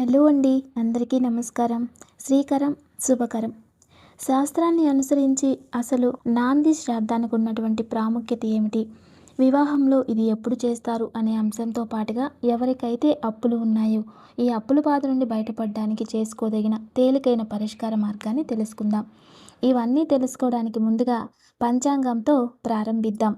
Hello అండి అందరికీ నమస్కారం. శ్రీకరం శుభకరం. శాస్త్రాన్ని అనుసరించి అసలు నాంది శ్రాద్ధానికి ఉన్నటువంటి ప్రాముఖ్యత ఏమిటి? వివాహంలో ఇది ఎప్పుడు చేస్తారు అనే అంశంతో పాటుగా ఎవరికైతే అప్పులు ఉన్నాయో ఈ అప్పుల బాధ నుండి బయటపడడానికి చేసుకోదగిన తేలికైన పరిష్కార మార్గాన్ని తెలుసుకుందాం. ఇవన్నీ తెలుసుకోవడానికి ముందుగా పంచాంగంతో ప్రారంభిద్దాం.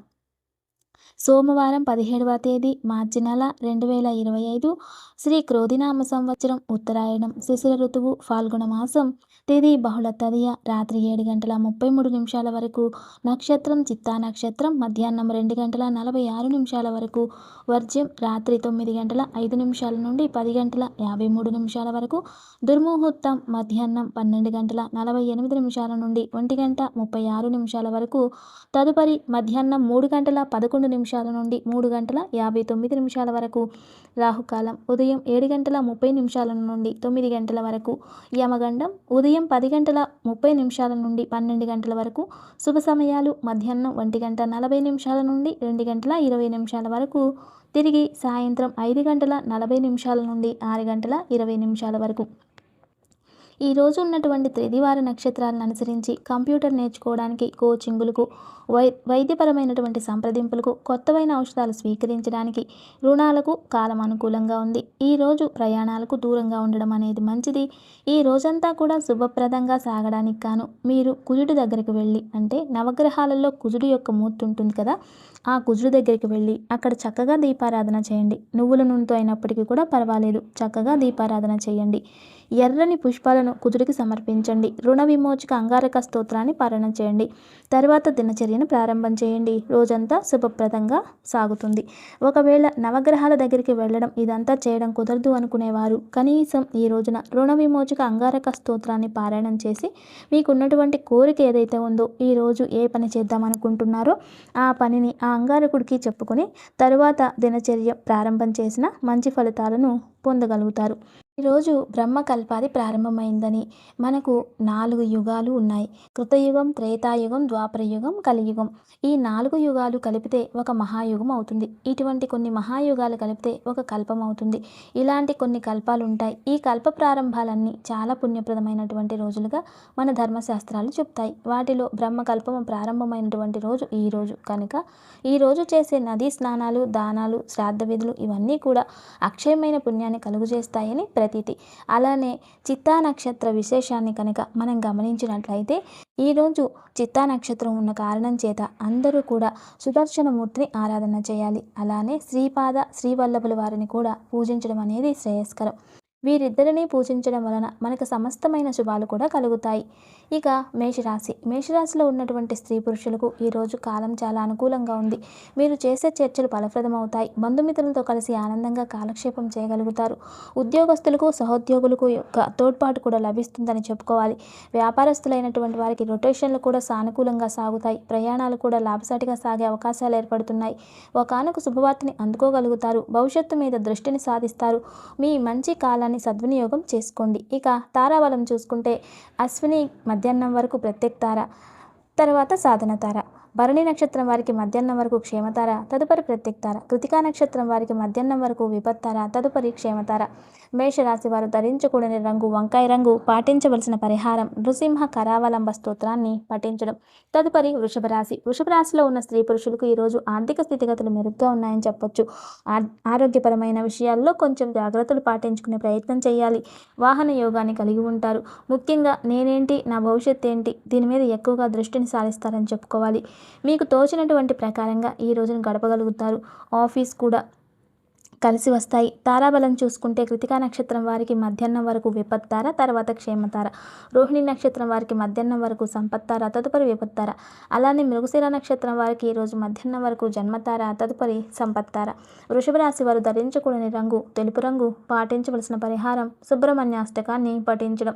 సోమవారం పదిహేడవ తేదీ మార్చి నెల రెండు వేల ఇరవై ఐదు శ్రీ క్రోధినామ సంవత్సరం ఉత్తరాయణం శిశిర ఋతువు ఫాల్గుణ మాసం తేదీ బహుళ తదియ రాత్రి ఏడు గంటల ముప్పై మూడు నిమిషాల వరకు నక్షత్రం చిత్తా నక్షత్రం మధ్యాహ్నం రెండు గంటల నలభై ఆరు నిమిషాల వరకు వర్జ్యం రాత్రి తొమ్మిది గంటల ఐదు నిమిషాల నుండి పది గంటల యాభై మూడు నిమిషాల వరకు దుర్ముహూర్తం మధ్యాహ్నం పన్నెండు గంటల నలభై ఎనిమిది నిమిషాల నుండి ఒంటి గంట ముప్పై ఆరు నిమిషాల వరకు తదుపరి మధ్యాహ్నం మూడు గంటల పదకొండు నిమిషాల నుండి మూడు గంటల యాభై తొమ్మిది నిమిషాల వరకు రాహుకాలం. ఉదయం ఏడు గంటల ముప్పై నిమిషాల నుండి తొమ్మిది గంటల వరకు యమగండం. ఉదయం పది గంటల ముప్పై నిమిషాల నుండి పన్నెండు గంటల వరకు శుభ సమయాలు. మధ్యాహ్నం ఒంటి గంట నలభై నిమిషాల నుండి రెండు గంటల ఇరవై నిమిషాల వరకు తిరిగి సాయంత్రం ఐదు గంటల నలభై నిమిషాల నుండి ఆరు గంటల ఇరవై నిమిషాల వరకు. ఈ రోజు ఉన్నటువంటి త్రిదివార నక్షత్రాలను అనుసరించి కంప్యూటర్ నేర్చుకోవడానికి కోచింగులకు వై వైద్యపరమైనటువంటి సంప్రదింపులకు కొత్తవైన ఔషధాలు స్వీకరించడానికి రుణాలకు కాలం అనుకూలంగా ఉంది. ఈ రోజు ప్రయాణాలకు దూరంగా ఉండడం అనేది మంచిది. ఈ రోజంతా కూడా శుభప్రదంగా సాగడానికి గాను మీరు కుజుడి దగ్గరికి వెళ్ళి అంటే నవగ్రహాలలో కుజుడు యొక్క మూర్తి ఉంటుంది కదా ఆ కుజుడు దగ్గరికి వెళ్ళి అక్కడ చక్కగా దీపారాధన చేయండి. నువ్వుల నూనెతో అయినప్పటికీ కూడా పర్వాలేదు చక్కగా దీపారాధన చేయండి. ఎర్రని పుష్పాలను కుజుడికి సమర్పించండి. రుణ విమోచక అంగారక స్తోత్రాన్ని పారాయణ చేయండి. తర్వాత దినచర్యను ప్రారంభం చేయండి. రోజంతా శుభప్రదంగా సాగుతుంది. ఒకవేళ నవగ్రహాల దగ్గరికి వెళ్ళడం ఇదంతా చేయడం కుదరదు అనుకునేవారు. కనీసం ఈ రోజున రుణ విమోచక అంగారక స్తోత్రాన్ని పారాయణం చేసి మీకున్నటువంటి కోరిక ఏదైతే ఉందో ఈ రోజు ఏ పని చేద్దాం అనుకుంటున్నారో ఆ పనిని ఆ అంగారకుడికి చెప్పుకొని తరువాత దినచర్య ప్రారంభం చేసిన మంచి ఫలితాలను పొందగలుగుతారు. ఈరోజు బ్రహ్మకల్పాది ప్రారంభమైందని మనకు నాలుగు యుగాలు ఉన్నాయి. కృతయుగం త్రేతాయుగం ద్వాపరయుగం కలియుగం. ఈ నాలుగు యుగాలు కలిపితే ఒక మహాయుగం అవుతుంది. ఇటువంటి కొన్ని మహాయుగాలు కలిపితే ఒక కల్పం అవుతుంది. ఇలాంటి కొన్ని కల్పాలు ఉంటాయి ఈ కల్ప ప్రారంభాలన్నీ చాలా పుణ్యప్రదమైనటువంటి రోజులుగా మన ధర్మశాస్త్రాలు చెప్తాయి. వాటిలో బ్రహ్మకల్పము ప్రారంభమైనటువంటి రోజు ఈ రోజు. కనుక ఈ రోజు చేసే నదీ స్నానాలు దానాలు శ్రాద్ధ విధులు ఇవన్నీ కూడా అక్షయమైన పుణ్యాన్ని కలుగజేస్తాయని ప్రతీతి. అలానే చిత్తా నక్షత్ర విశేషాన్ని కనుక మనం గమనించినట్లయితే ఈరోజు చిత్తా నక్షత్రం ఉన్న కారణం చేత అందరూ కూడా సుదర్శనమూర్తిని ఆరాధన చేయాలి. అలానే శ్రీపాద శ్రీవల్లభుల వారిని కూడా పూజించడం అనేది శ్రేయస్కరం. వీరిద్దరిని పూజించడం వలన మనకు సమస్తమైన శుభాలు కూడా కలుగుతాయి. ఇక మేషరాశి. మేషరాశిలో ఉన్నటువంటి స్త్రీ పురుషులకు ఈరోజు కాలం చాలా అనుకూలంగా ఉంది. మీరు చేసే చర్చలు ఫలప్రదమవుతాయి. బంధుమిత్రులతో కలిసి ఆనందంగా కాలక్షేపం చేయగలుగుతారు. ఉద్యోగస్తులకు సహోద్యోగులకు యొక్క తోడ్పాటు కూడా లభిస్తుందని చెప్పుకోవాలి. వ్యాపారస్తులైనటువంటి వారికి రొటేషన్లు కూడా సానుకూలంగా సాగుతాయి. ప్రయాణాలు కూడా లాభసాటిగా సాగే అవకాశాలు ఏర్పడుతున్నాయి. ఒకనొక శుభవార్తని అందుకోగలుగుతారు. భవిష్యత్తు మీద దృష్టిని సాధిస్తారు. మీ మంచి కాలాన్ని సద్వినియోగం చేసుకోండి. ఇక తారాబలం చూసుకుంటే అశ్విని మధ్యాహ్నం వరకు ప్రత్యేక తార తర్వాత సాధన తార. భరణి నక్షత్రం వారికి మధ్యాహ్నం వరకు క్షేమతార తదుపరి ప్రత్యక్తార. కృతికా నక్షత్రం వారికి మధ్యాహ్నం వరకు విపత్తార తదుపరి క్షేమతార. మేషరాశి వారు ధరించకూడని రంగు వంకాయ రంగు పాటించవలసిన పరిహారం నృసింహ కరావలంబ స్తోత్రాన్ని పఠించడం. తదుపరి వృషభ రాశి. వృషభ రాశిలో ఉన్న స్త్రీ పురుషులకు ఈరోజు ఆర్థిక స్థితిగతులు మెరుగ్గా ఉన్నాయని చెప్పొచ్చు. ఆ- ఆరోగ్యపరమైన విషయాల్లో కొంచెం జాగ్రత్తలు పాటించుకునే ప్రయత్నం చేయాలి. వాహన యోగాన్ని కలిగి ఉంటారు. ముఖ్యంగా నేనేంటి నా భవిష్యత్ ఏంటి దీని మీద ఎక్కువగా దృష్టిని సారిస్తారని చెప్పుకోవాలి. మీకు తోచినటువంటి ప్రకారంగా ఈ రోజును గడపగలుగుతారు. ఆఫీస్ కూడా కలిసి వస్తాయి. తారాబలం చూసుకుంటే కృతికా నక్షత్రం వారికి మధ్యాహ్నం వరకు విపత్తార తర్వాత క్షేమతార. రోహిణి నక్షత్రం వారికి మధ్యాహ్నం వరకు సంపత్తార తదుపరి విపత్తార. అలానే మృగశిర నక్షత్రం వారికి ఈరోజు మధ్యాహ్నం వరకు జన్మతార తదుపరి సంపత్తార. వృషభ రాశి వారు ధరించకూడని రంగు తెలుపు రంగు పాటించవలసిన పరిహారం సుబ్రహ్మణ్య అష్టకాన్ని పఠించడం.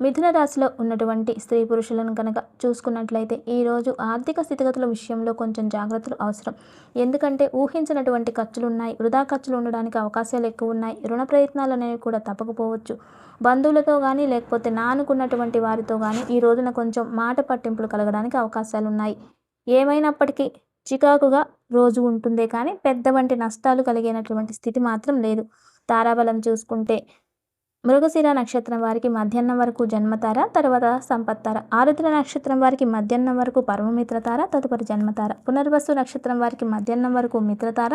మిథున రాశిలో ఉన్నటువంటి స్త్రీ పురుషులను కనుక చూసుకున్నట్లయితే ఈరోజు ఆర్థిక స్థితిగతుల విషయంలో కొంచెం జాగ్రత్తలు అవసరం. ఎందుకంటే ఊహించినటువంటి ఖర్చులు ఉన్నాయి వృధా ఖర్చులు ఉండడానికి అవకాశాలు ఎక్కువ ఉన్నాయి రుణ ప్రయత్నాలు అనేవి కూడా తప్పకపోవచ్చు. బంధువులతో కానీ లేకపోతే నానుకున్నటువంటి వారితో కానీ ఈ రోజున కొంచెం మాట పట్టింపులు కలగడానికి అవకాశాలు ఉన్నాయి. ఏమైనప్పటికీ చికాకుగా రోజు ఉంటుందే కానీ పెద్ద వంటి నష్టాలు కలిగినటువంటి స్థితి మాత్రం లేదు. తారాబలం చూసుకుంటే మృగశిర నక్షత్రం వారికి మధ్యాహ్నం వరకు జన్మతార తర్వాత సంపత్తార. ఆరుద్ర నక్షత్రం వారికి మధ్యాహ్నం వరకు పరమమిత్రతార తదుపరి జన్మతార. పునర్వసు నక్షత్రం వారికి మధ్యాహ్నం వరకు మిత్రతార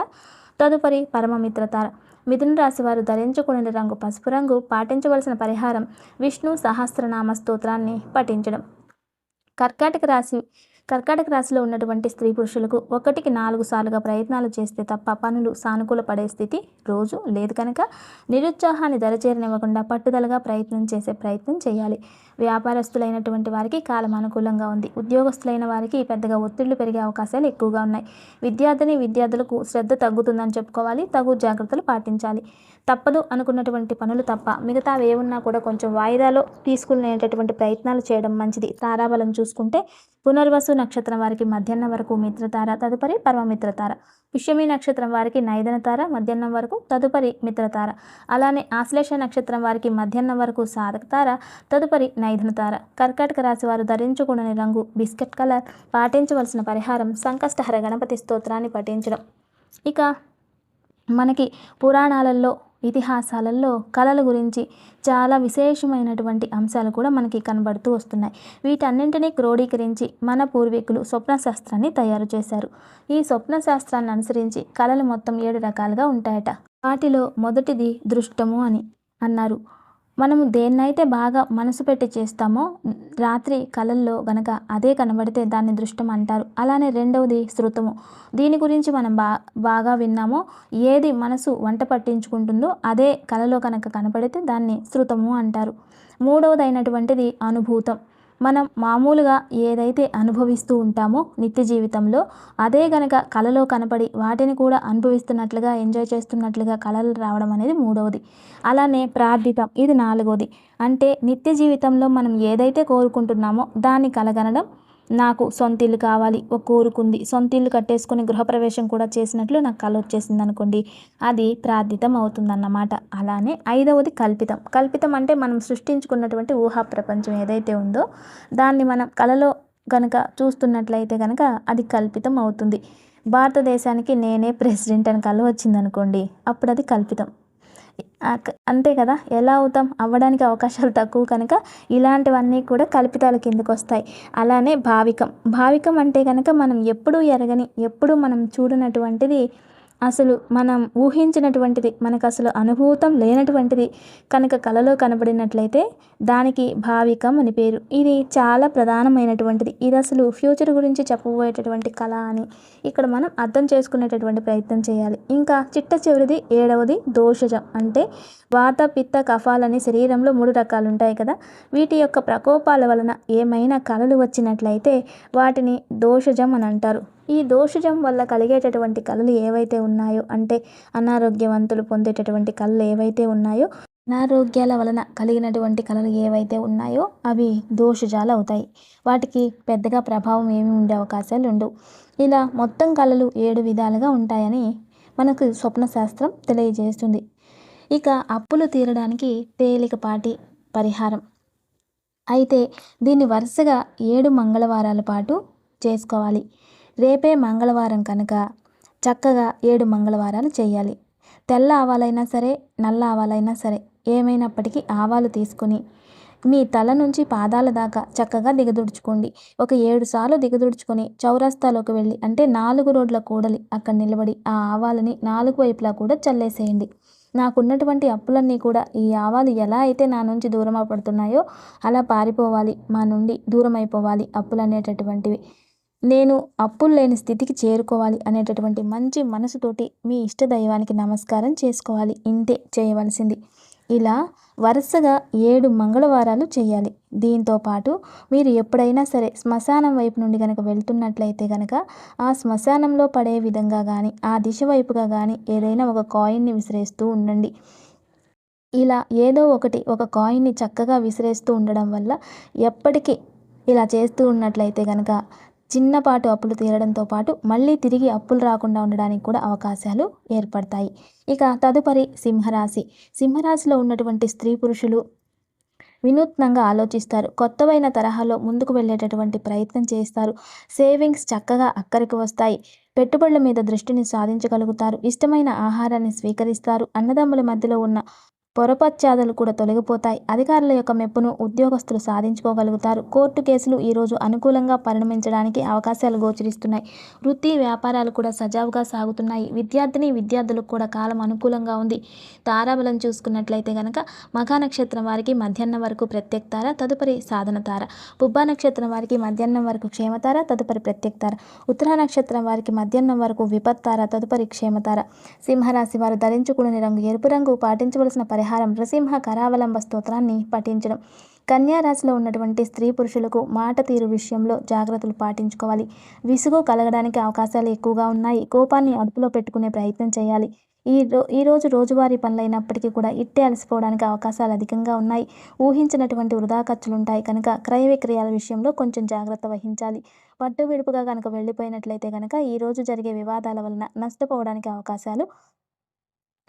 తదుపరి పరమమిత్రతార. మిథున రాశి వారు ధరించకూడని రంగు పసుపు రంగు పాటించవలసిన పరిహారం విష్ణు సహస్రనామ స్తోత్రాన్ని పఠించడం. కర్కాటక రాశి కర్కాటక రాశిలో ఉన్నటువంటి స్త్రీ పురుషులకు ఒకటికి నాలుగు సార్లుగా ప్రయత్నాలు చేస్తే తప్ప పనులు సానుకూల పడే స్థితి రోజు లేదు కనుక నిరుత్సాహాన్ని దరచేరనివ్వకుండా పట్టుదలగా ప్రయత్నం చేసే ప్రయత్నం చేయాలి. వ్యాపారస్తులైనటువంటి వారికి కాలం అనుకూలంగా ఉంది. ఉద్యోగస్తులైన వారికి పెద్దగా ఒత్తిళ్ళు పెరిగే అవకాశాలు ఎక్కువగా ఉన్నాయి. విద్యార్థిని విద్యార్థులకు శ్రద్ధ తగ్గుతుందని చెప్పుకోవాలి. తగు జాగ్రత్తలు పాటించాలి. తప్పదు అనుకున్నటువంటి పనులు తప్ప మిగతా ఏమున్నా కూడా కొంచెం వాయిదాలో తీసుకునేటటువంటి ప్రయత్నాలు చేయడం మంచిది. తారాబలం చూసుకుంటే పునర్వసు నక్షత్రం వారికి మధ్యాహ్నం వరకు మిత్రతార తదుపరి పరమమిత్రతార. పుష్యమి నక్షత్రం వారికి నైదన తార మధ్యాహ్నం వరకు తదుపరి మిత్రతార అలానే ఆశ్లేష నక్షత్రం వారికి మధ్యాహ్నం వరకు సాధక తార తదుపరి నైదన తార. కర్కాటక రాశి వారు ధరించుకునే రంగు బిస్కెట్ కలర్ పాటించవలసిన పరిహారం సంకష్టహర గణపతి స్తోత్రాన్ని పఠించడం. ఇక మనకి పురాణాలలో ఇతిహాసాలలో కళల గురించి చాలా విశేషమైనటువంటి అంశాలు కూడా మనకి కనబడుతూ వస్తున్నాయి. వీటన్నింటినీ క్రోడీకరించి మన పూర్వీకులు స్వప్న శాస్త్రాన్ని తయారు చేశారు. ఈ స్వప్న శాస్త్రాన్ని అనుసరించి కళలు మొత్తం ఏడు రకాలుగా ఉంటాయట. వాటిలో మొదటిది దృష్టము అని అన్నారు. మనము దేన్నైతే బాగా మనసు పెట్టి చేస్తామో రాత్రి కళల్లో గనక అదే కనబడితే దాన్ని దృష్టం అంటారు. అలానే రెండవది శృతము. దీని గురించి మనం బా బాగా విన్నామో ఏది మనసు వంట పట్టించుకుంటుందో అదే కళలో కనుక కనపడితే దాన్ని శృతము అంటారు. మూడవది అయినటువంటిది అనుభూతం. మనం మామూలుగా ఏదైతే అనుభవిస్తూ ఉంటామో నిత్య జీవితంలో అదే గనక కళలో కనపడి వాటిని కూడా అనుభవిస్తున్నట్లుగా ఎంజాయ్ చేస్తున్నట్లుగా కళలు రావడం అనేది మూడవది. అలానే ప్రార్థితం ఇది నాలుగవది. అంటే నిత్య జీవితంలో మనం ఏదైతే కోరుకుంటున్నామో దాన్ని కలగనడం నాకు సొంతిల్లు కావాలి. ఒక కోరుకుంది. సొంతిల్లు కట్టేసుకుని గృహప్రవేశం కూడా చేసినట్లు నాకు కళ వచ్చేసింది అనుకోండి. అది ప్రార్థితం అవుతుందన్నమాట. అలానే ఐదవది కల్పితం. కల్పితం అంటే మనం సృష్టించుకున్నటువంటి ఊహా ప్రపంచం ఏదైతే ఉందో దాన్ని మనం కళలో కనుక చూస్తున్నట్లయితే కనుక అది కల్పితం అవుతుంది. భారతదేశానికి నేనే ప్రెసిడెంట్ అని కళ వచ్చిందనుకోండి అప్పుడు అది కల్పితం. అంతే కదా? ఎలా అవుతాం? అవ్వడానికి అవకాశాలు తక్కువ కనుక ఇలాంటివన్నీ కూడా కల్పితాల కిందకు వస్తాయి? అలానే భావికం. భావికం అంటే కనుక మనం ఎప్పుడూ ఎరగని ఎప్పుడూ మనం చూడనటువంటిది అసలు మనం ఊహించినటువంటిది మనకు అసలు అనుభూతం లేనటువంటిది కనుక కళలో కనబడినట్లయితే దానికి భావికం అని పేరు. ఇది చాలా ప్రధానమైనటువంటిది. ఇది అసలు ఫ్యూచర్ గురించి చెప్పబోయేటటువంటి కళ అని ఇక్కడ మనం అర్థం చేసుకునేటటువంటి ప్రయత్నం చేయాలి. ఇంకా చిట్ట చివరిది ఏడవది దోషజం. అంటే వాత పిత్త కఫాలని శరీరంలో మూడు రకాలు ఉంటాయి కదా. వీటి యొక్క ప్రకోపాల వలన ఏమైనా కళలు వచ్చినట్లయితే వాటిని దోషజం అని అంటారు. ఈ దోషజం వల్ల కలిగేటటువంటి కళలు ఏవైతే ఉన్నాయో అంటే అనారోగ్యవంతులు పొందేటటువంటి కళలు ఏవైతే ఉన్నాయో అనారోగ్యాల వలన కలిగినటువంటి కళలు ఏవైతే ఉన్నాయో అవి దోషజాలు అవుతాయి. వాటికి పెద్దగా ప్రభావం ఏమి ఉండే అవకాశాలు ఉండవు ఇలా మొత్తం కళలు ఏడు విధాలుగా ఉంటాయని మనకు స్వప్న శాస్త్రం తెలియజేస్తుంది. ఇక అప్పులు తీరడానికి తేలికపాటి పరిహారం. అయితే దీన్ని వరుసగా ఏడు మంగళవారాల పాటు చేసుకోవాలి. రేపే మంగళవారం కనుక. చక్కగా ఏడు మంగళవారాలు చేయాలి. తెల్ల ఆవాలైనా సరే నల్ల ఆవాలైనా సరే ఏమైనప్పటికీ ఆవాలు తీసుకుని మీ తల నుంచి పాదాల దాకా చక్కగా దిగదుడుచుకోండి. ఒక ఏడు సార్లు దిగదుడుచుకొని చౌరస్తాలోకి వెళ్ళి అంటే నాలుగు రోడ్ల కూడలి అక్కడ నిలబడి ఆ ఆవాలని నాలుగు వైపులా కూడా చల్లేసేయండి. నాకున్నటువంటి అప్పులన్నీ కూడా ఈ ఆవాలు ఎలా అయితే నా నుంచి దూరం పడుతున్నాయో అలా పారిపోవాలి. మా నుండి దూరం అయిపోవాలి అప్పులు అనేటటువంటివి. నేను అప్పులు లేని స్థితికి చేరుకోవాలి అనేటటువంటి మంచి మనసుతోటి మీ ఇష్ట దైవానికి నమస్కారం చేసుకోవాలి. ఇంతే చేయవలసింది. ఇలా వరుసగా ఏడు మంగళవారాలు చేయాలి. దీంతో పాటు మీరు ఎప్పుడైనా సరే శ్మశానం వైపు నుండి కనుక వెళ్తున్నట్లయితే కనుక ఆ శ్మశానంలో పడే విధంగా కానీ ఆ దిశ వైపుగా కానీ ఏదైనా ఒక కాయిన్ని విసిరేస్తూ ఉండండి. ఇలా ఏదో ఒకటి ఒక కాయిన్ని చక్కగా విసిరేస్తూ ఉండడం వల్ల ఎప్పటికీ ఇలా చేస్తూ ఉన్నట్లయితే కనుక చిన్నపాటు అప్పులు తీరడంతో పాటు మళ్ళీ తిరిగి అప్పులు రాకుండా ఉండడానికి కూడా అవకాశాలు ఏర్పడతాయి. ఇక తదుపరి సింహరాశి. సింహరాశిలో ఉన్నటువంటి స్త్రీ పురుషులు వినూత్నంగా ఆలోచిస్తారు. కొత్తవైన తరహాలో ముందుకు వెళ్ళేటటువంటి ప్రయత్నం చేస్తారు. సేవింగ్స్ చక్కగా అక్కడికి వస్తాయి. పెట్టుబడుల మీద దృష్టిని సాధించగలుగుతారు. ఇష్టమైన ఆహారాన్ని స్వీకరిస్తారు. అన్నదమ్ముల మధ్యలో ఉన్న పొరపచ్చాదలు కూడా తొలగిపోతాయి. అధికారుల యొక్క మెప్పును ఉద్యోగస్తులు సాధించుకోగలుగుతారు. కోర్టు కేసులు ఈరోజు అనుకూలంగా పరిణమించడానికి అవకాశాలు గోచరిస్తున్నాయి. వృత్తి వ్యాపారాలు కూడా సజావుగా సాగుతున్నాయి. విద్యార్థిని విద్యార్థులకు కూడా కాలం అనుకూలంగా ఉంది. తారాబలం చూసుకున్నట్లయితే కనుక మఘా నక్షత్రం వారికి మధ్యాహ్నం వరకు ప్రత్యేక తార తదుపరి సాధన తార. పుబ్బా నక్షత్రం వారికి మధ్యాహ్నం వరకు క్షేమతార తదుపరి ప్రత్యేక తార. ఉత్తర నక్షత్రం వారికి మధ్యాహ్నం వరకు విపత్తార తదుపరి క్షేమతార సింహరాశి వారు ధరించుకునే రంగు ఎరుపు రంగు పాటించవలసిన పరిహారం నృసింహ కరావలంబ స్తోత్రాన్ని పఠించడం. కన్యారాశిలో ఉన్నటువంటి స్త్రీ పురుషులకు మాట తీరు విషయంలో జాగ్రత్తలు పాటించుకోవాలి. విసుగు కలగడానికి అవకాశాలు ఎక్కువగా ఉన్నాయి. కోపాన్ని అదుపులో పెట్టుకునే ప్రయత్నం చేయాలి. ఈ రో ఈరోజు రోజువారీ పనులైనప్పటికీ కూడా ఇట్టే అలసిపోవడానికి అవకాశాలు అధికంగా ఉన్నాయి. ఊహించినటువంటి వృధా ఖర్చులు ఉంటాయి కనుక క్రయ విక్రయాల విషయంలో కొంచెం జాగ్రత్త వహించాలి. పట్టు విడుపుగా కనుక వెళ్ళిపోయినట్లయితే కనుక ఈరోజు జరిగే వివాదాల వలన నష్టపోవడానికి అవకాశాలు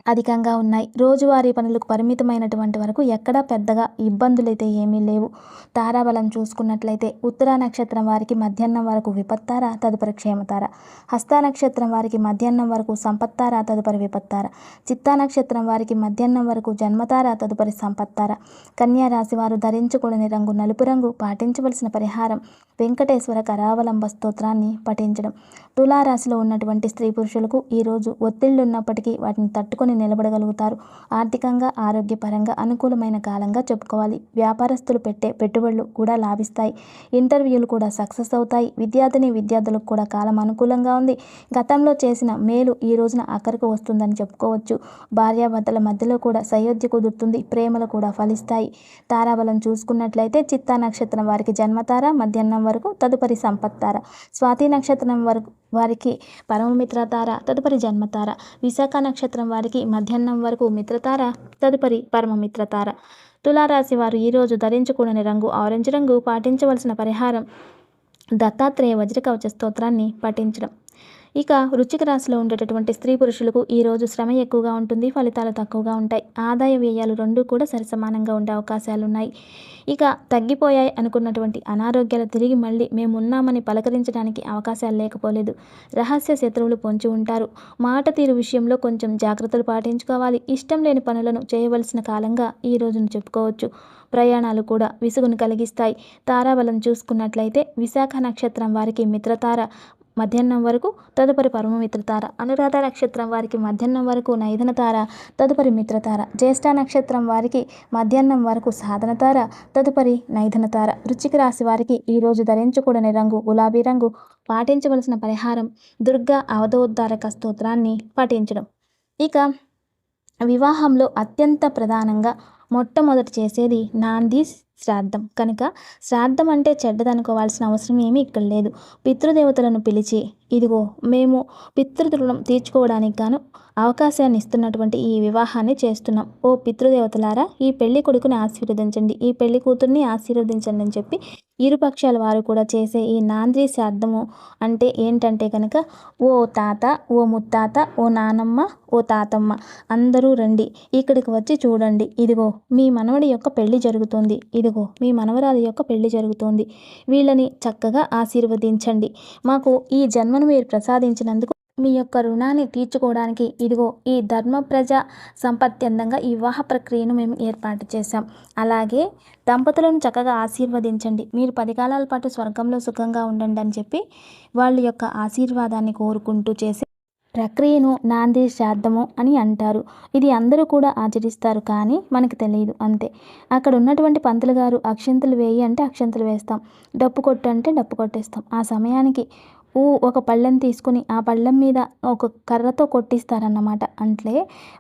అధికంగా ఉన్నాయి. రోజువారీ పనులకు పరిమితమైనటువంటి వరకు ఎక్కడా పెద్దగా ఇబ్బందులైతే ఏమీ లేవు. తారాబలం చూసుకున్నట్లయితే ఉత్తరా నక్షత్రం వారికి మధ్యాహ్నం వరకు విపత్తార తదుపరి క్షేమతార? హస్త నక్షత్రం వారికి మధ్యాహ్నం వరకు సంపత్తార తదుపరి విపత్తార? చిత్తా నక్షత్రం వారికి మధ్యాహ్నం వరకు జన్మతార తదుపరి సంపత్తార? కన్యా రాశి వారు ధరించకూడని రంగు నలుపు రంగు పాటించవలసిన పరిహారం వెంకటేశ్వర కరావలంబ స్తోత్రాన్ని పఠించడం. తులారాశిలో ఉన్నటువంటి స్త్రీ పురుషులకు ఈరోజు ఒత్తిళ్ళు ఉన్నప్పటికీ వాటిని తట్టుకొని నిలబడగలుగుతారు. ఆర్థికంగా ఆరోగ్యపరంగా అనుకూలమైన కాలంగా చెప్పుకోవాలి. వ్యాపారస్తులు పెట్టే పెట్టుబడులు కూడా లాభిస్తాయి. ఇంటర్వ్యూలు కూడా సక్సెస్ అవుతాయి. విద్యార్థిని విద్యార్థులకు కూడా కాలం అనుకూలంగా ఉంది. గతంలో చేసిన మేలు ఈ రోజున అక్కడికి వస్తుందని చెప్పుకోవచ్చు. భార్యాభర్తల మధ్యలో కూడా సయోధ్య కుదురుతుంది. ప్రేమలు కూడా ఫలిస్తాయి. తారాబలం చూసుకున్నట్లయితే చిత్తా నక్షత్రం వారికి జన్మతార మధ్యాహ్నం వరకు తదుపరి సంపత్తార. స్వాతి నక్షత్రం వరకు వారికి పరమమిత్రతార తదుపరి జన్మతార. విశాఖ నక్షత్రం వారికి మధ్యాహ్నం వరకు మిత్రతార తదుపరి పరమమిత్రతార. తులారాశి వారు ఈరోజు ధరించకూడని రంగు ఆరెంజ్ రంగు పాటించవలసిన పరిహారం. దత్తాత్రేయ వజ్రకవచ స్తోత్రాన్ని పఠించడం. ఇక వృచ్చిక రాశిలో ఉండేటటువంటి స్త్రీ పురుషులకు ఈరోజు శ్రమ ఎక్కువగా ఉంటుంది ఫలితాలు తక్కువగా ఉంటాయి. ఆదాయ వ్యయాలు రెండు కూడా సరిసమానంగా ఉండే అవకాశాలు ఉన్నాయి. ఇక తగ్గిపోయాయి అనుకున్నటువంటి అనారోగ్యాలు తిరిగి మళ్ళీ మేము ఉన్నామని పలకరించడానికి అవకాశాలు లేకపోలేదు. రహస్య శత్రువులు పొంచి ఉంటారు. మాట తీరు విషయంలో కొంచెం జాగ్రత్తలు పాటించుకోవాలి. ఇష్టం లేని పనులను చేయవలసిన కాలంగా ఈ రోజును చెప్పుకోవచ్చు. ప్రయాణాలు కూడా విసుగును కలిగిస్తాయి. తారాబలం చూసుకున్నట్లయితే విశాఖ నక్షత్రం వారికి మిత్రతార. మధ్యాహ్నం వరకు తదుపరి పరమమిత్రతార అనురాధ నక్షత్రం వారికి మధ్యాహ్నం వరకు నైదన తార తదుపరి మిత్రతార జ్యేష్ఠ నక్షత్రం వారికి మధ్యాహ్నం వరకు సాధన తార తదుపరి నైదన తార వృచ్చిక రాశి వారికి ఈరోజు ధరించకూడని రంగు గులాబీ రంగు పాటించవలసిన పరిహారం దుర్గా అవధోద్ధారక స్తోత్రాన్ని పఠించడం. ఇక వివాహంలో అత్యంత ప్రధానంగా మొట్టమొదటి చేసేది నాందీస్ శ్రాద్ధం. కనుక శ్రాద్ధం అంటే చెడ్డదనుకోవాల్సిన అవసరం ఏమీ ఇక్కడ లేదు. పితృదేవతలను పిలిచి ఇదిగో మేము పితృరుణం తీర్చుకోవడానికి గాను అవకాశాన్ని ఇస్తున్నటువంటి ఈ వివాహాన్ని చేస్తున్నాం. ఓ పితృదేవతలారా ఈ పెళ్ళి కొడుకుని ఆశీర్వదించండి. ఈ పెళ్ళి కూతుర్ని ఆశీర్వదించండి అని చెప్పి ఇరుపక్షాల వారు కూడా చేసే ఈ నాంద్రీ శ్రాద్ధము అంటే ఏంటంటే కనుక ఓ తాత ఓ ముత్తాత ఓ నానమ్మ ఓ తాతమ్మ అందరూ రండి. ఇక్కడికి వచ్చి చూడండి. ఇదిగో మీ మనవడి యొక్క పెళ్ళి జరుగుతుంది. ఇదిగో మీ మనవరాలి యొక్క పెళ్ళి జరుగుతుంది. వీళ్ళని చక్కగా ఆశీర్వదించండి. మాకు ఈ జన్మ జన్మను మీరు ప్రసాదించినందుకు మీ యొక్క రుణాన్ని తీర్చుకోవడానికి ఇదిగో ఈ ధర్మ ప్రజ సంపత్యందంగా ఈ వివాహ ప్రక్రియను మేము ఏర్పాటు చేశాం. అలాగే దంపతులను చక్కగా ఆశీర్వదించండి. మీరు పది కాలాల పాటు స్వర్గంలో సుఖంగా ఉండండి అని చెప్పి వాళ్ళ యొక్క ఆశీర్వాదాన్ని కోరుకుంటూ చేసే ప్రక్రియను నాంది శ్రాద్ధము అని అంటారు. ఇది అందరూ కూడా ఆచరిస్తారు కానీ మనకు తెలియదు అంతే. అక్కడ ఉన్నటువంటి పంతులు గారు అక్షంతలు వేయి అంటే అక్షంతలు వేస్తాం. డప్పు కొట్టు అంటే డప్పు కొట్టేస్తాం. ఆ సమయానికి ఊ ఒక పళ్ళెం తీసుకుని ఆ పళ్ళెం మీద ఒక కర్రతో కొట్టిస్తారన్నమాట. అంటే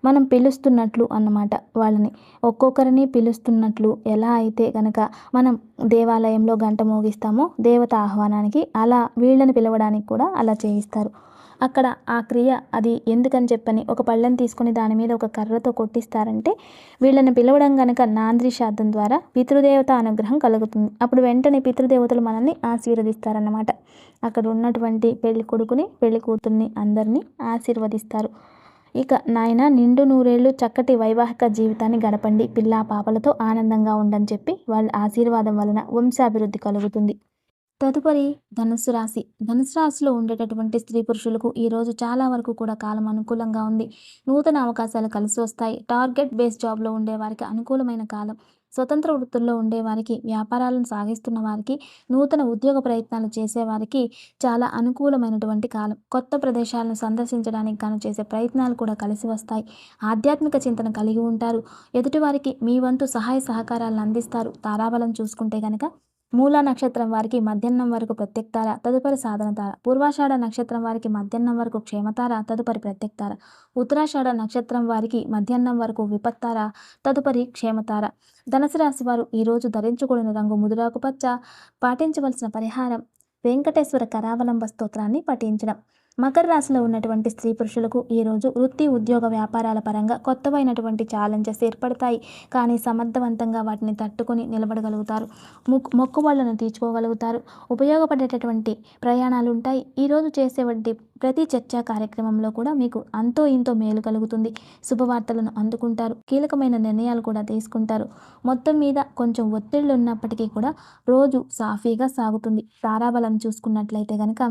మనం పిలుస్తున్నట్లు అన్నమాట వాళ్ళని. ఒక్కొక్కరిని పిలుస్తున్నట్లు ఎలా అయితే కనుక మనం దేవాలయంలో గంట మోగిస్తామో దేవత ఆహ్వానానికి అలా వీళ్ళని పిలవడానికి కూడా అలా చేయిస్తారు. అక్కడ ఆ క్రియ అది ఎందుకని చెప్పని ఒక పళ్ళని తీసుకుని దాని మీద ఒక కర్రతో కొట్టిస్తారంటే వీళ్ళని పిలవడం కనుక నాంద్రి శాతం ద్వారా పితృదేవత అనుగ్రహం కలుగుతుంది. అప్పుడు వెంటనే పితృదేవతలు మనల్ని ఆశీర్వదిస్తారన్నమాట. అక్కడ ఉన్నటువంటి పెళ్ళి కొడుకుని పెళ్ళి కూతుర్ని అందరినీ ఆశీర్వదిస్తారు. ఇక నాయన నిండు నూరేళ్ళు చక్కటి వైవాహిక జీవితాన్ని గడపండి. పిల్లా పాపలతో ఆనందంగా ఉండని చెప్పి వాళ్ళ ఆశీర్వాదం వలన వంశాభివృద్ధి కలుగుతుంది. తదుపరి ధనుసు రాశి. ధనుసు రాశిలో ఉండేటటువంటి స్త్రీ పురుషులకు ఈరోజు చాలా వరకు కూడా కాలం అనుకూలంగా ఉంది. నూతన అవకాశాలు కలిసి వస్తాయి. టార్గెట్ బేస్ జాబ్లో ఉండేవారికి అనుకూలమైన కాలం. స్వతంత్ర వృత్తుల్లో ఉండేవారికి వ్యాపారాలను సాగిస్తున్న వారికి నూతన ఉద్యోగ ప్రయత్నాలు చేసేవారికి చాలా అనుకూలమైనటువంటి కాలం. కొత్త ప్రదేశాలను సందర్శించడానికి గాను చేసే ప్రయత్నాలు కూడా కలిసి వస్తాయి. ఆధ్యాత్మిక చింతన కలిగి ఉంటారు. ఎదుటివారికి మీ వంతు సహాయ సహకారాలను అందిస్తారు. తారాబలం చూసుకుంటే కనుక మూల నక్షత్రం వారికి మధ్యాహ్నం వరకు ప్రత్యక్తార తదుపరి సాధన తార పూర్వాషాఢ నక్షత్రం వారికి మధ్యాహ్నం వరకు క్షేమతార తదుపరి ప్రత్యక్తార. ఉత్తరాషాఢ నక్షత్రం వారికి మధ్యాహ్నం వరకు విపత్తార తదుపరి క్షేమతార. ధనుసు రాశి వారు ఈరోజు ధరించకూడని రంగు ముదురాకుపచ్చ. పాటించవలసిన పరిహారం వెంకటేశ్వర కరావలంబ స్తోత్రాన్ని పఠించడం. మకర రాశిలో ఉన్నటువంటి స్త్రీ పురుషులకు ఈరోజు వృత్తి ఉద్యోగ వ్యాపారాల పరంగా కొత్తవైనటువంటి ఛాలెంజెస్ ఏర్పడతాయి. కానీ సమర్థవంతంగా వాటిని తట్టుకొని నిలబడగలుగుతారు. ముక్ మొక్కుబళ్ళను తీర్చుకోగలుగుతారు. ఉపయోగపడేటటువంటి ప్రయాణాలు ఉంటాయి ఈరోజు చేసేవంటి ప్రతి చర్చా కార్యక్రమంలో కూడా మీకు అంతో ఇంతో మేలు కలుగుతుంది. శుభవార్తలను అందుకుంటారు. కీలకమైన నిర్ణయాలు కూడా తీసుకుంటారు. మొత్తం మీద కొంచెం ఒత్తిళ్ళు ఉన్నప్పటికీ కూడా రోజు సాఫీగా సాగుతుంది. తారాబలం చూసుకున్నట్లయితే కనుక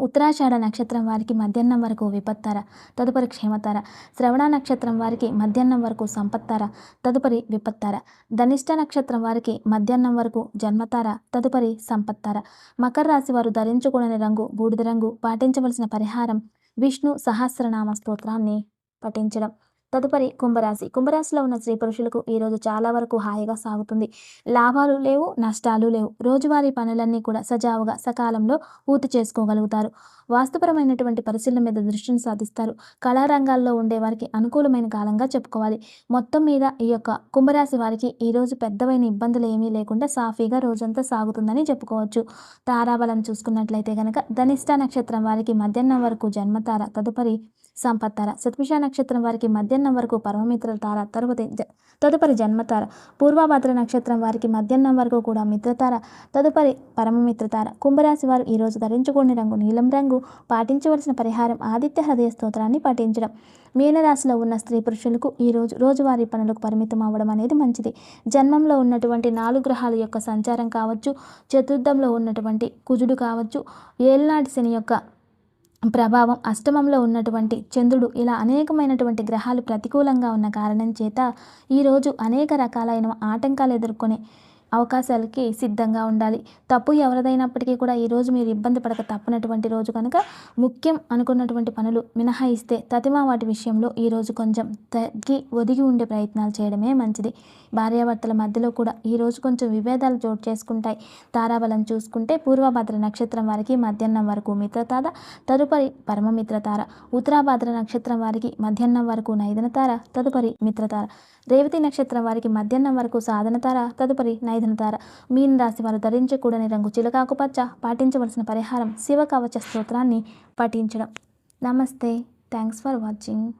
ఉత్తరాషాఢ నక్షత్రం వారికి మధ్యాహ్నం వరకు విపత్తార తదుపరి క్షేమతార. శ్రవణ నక్షత్రం వారికి మధ్యాహ్నం వరకు సంపత్తార తదుపరి విపత్తార. ధనిష్ట నక్షత్రం వారికి మధ్యాహ్నం వరకు జన్మతార తదుపరి సంపత్తార. మకర రాశి వారు ధరించకూడని రంగు బూడిద రంగు పాటించవలసిన పరిహారం విష్ణు సహస్రనామ స్తోత్రాన్ని పఠించడం. తదుపరి కుంభరాశి. కుంభరాశిలో ఉన్న స్త్రీ పురుషులకు ఈరోజు చాలా వరకు హాయిగా సాగుతుంది. లాభాలు లేవు నష్టాలు లేవు. రోజువారీ పనులన్నీ కూడా సజావుగా సకాలంలో పూర్తి చేసుకోగలుగుతారు. వాస్తుపరమైనటువంటి పరిశీలన మీద దృష్టిని సాధిస్తారు. కళారంగాల్లో ఉండే వారికి అనుకూలమైన కాలంగా చెప్పుకోవాలి. మొత్తం మీద ఈ యొక్క కుంభరాశి వారికి ఈరోజు పెద్దవైన ఇబ్బందులు ఏమీ లేకుండా సాఫీగా రోజంతా సాగుతుందని చెప్పుకోవచ్చు. తారాబలం చూసుకున్నట్లయితే కనుక ధనిష్ట నక్షత్రం వారికి మధ్యాహ్నం వరకు జన్మతార తదుపరి సంపత్తార. శతభిష నక్షత్రం వారికి మధ్యాహ్నం వరకు పరమమిత్రుల తార తరుపతి జ తదుపరి జన్మతార. పూర్వభద్ర నక్షత్రం వారికి మధ్యాహ్నం వరకు కూడా మిత్రతార తదుపరి పరమమిత్రతార. కుంభరాశి వారు ఈరోజు ధరించుకునే రంగు నీలం రంగు పాటించవలసిన పరిహారం ఆదిత్య హృదయ స్తోత్రాన్ని పాటించడం. మీనరాశిలో ఉన్న స్త్రీ పురుషులకు ఈరోజు రోజువారీ పనులకు పరిమితం అవ్వడం అనేది మంచిది. జన్మంలో ఉన్నటువంటి నాలుగు గ్రహాల యొక్క సంచారం కావచ్చు చతుర్థంలో ఉన్నటువంటి కుజుడు కావచ్చు ఏళ్ళనాటి శని యొక్క ప్రభావం అష్టమంలో ఉన్నటువంటి చంద్రుడు ఇలా అనేకమైనటువంటి గ్రహాలు ప్రతికూలంగా ఉన్న కారణం చేత ఈరోజు అనేక రకాలైన ఆటంకాలు ఎదుర్కొనే అవకాశాలకి సిద్ధంగా ఉండాలి. తప్పు ఎవరిదైనప్పటికీ కూడా ఈరోజు మీరు ఇబ్బంది పడక తప్పనటువంటి రోజు కనుక ముఖ్యం అనుకున్నటువంటి పనులు మినహాయిస్తే తతిమా వాటి విషయంలో ఈరోజు కొంచెం తగ్గి ఒదిగి ఉండే ప్రయత్నాలు చేయడమే మంచిది. భార్యాభర్తల మధ్యలో కూడా ఈరోజు కొంచెం విభేదాలు చోటు చేసుకుంటాయి. తారాబలం చూసుకుంటే పూర్వభద్ర నక్షత్రం వారికి మధ్యాహ్నం వరకు మిత్రతార తదుపరి పరమమిత్రతార ఉత్తరాభద్ర నక్షత్రం వారికి మధ్యాహ్నం వరకు నైదనతార తదుపరి మిత్రతార రేవతి నక్షత్రం వారికి మధ్యాహ్నం వరకు సాధనతార తదుపరి నైదన మీన రాశి వారు ధరించకూడని రంగు చిలకాకు పచ్చ పాటించవలసిన పరిహారం శివ కవచ స్తోత్రాన్ని పఠించడం. నమస్తే. Thanks for watching.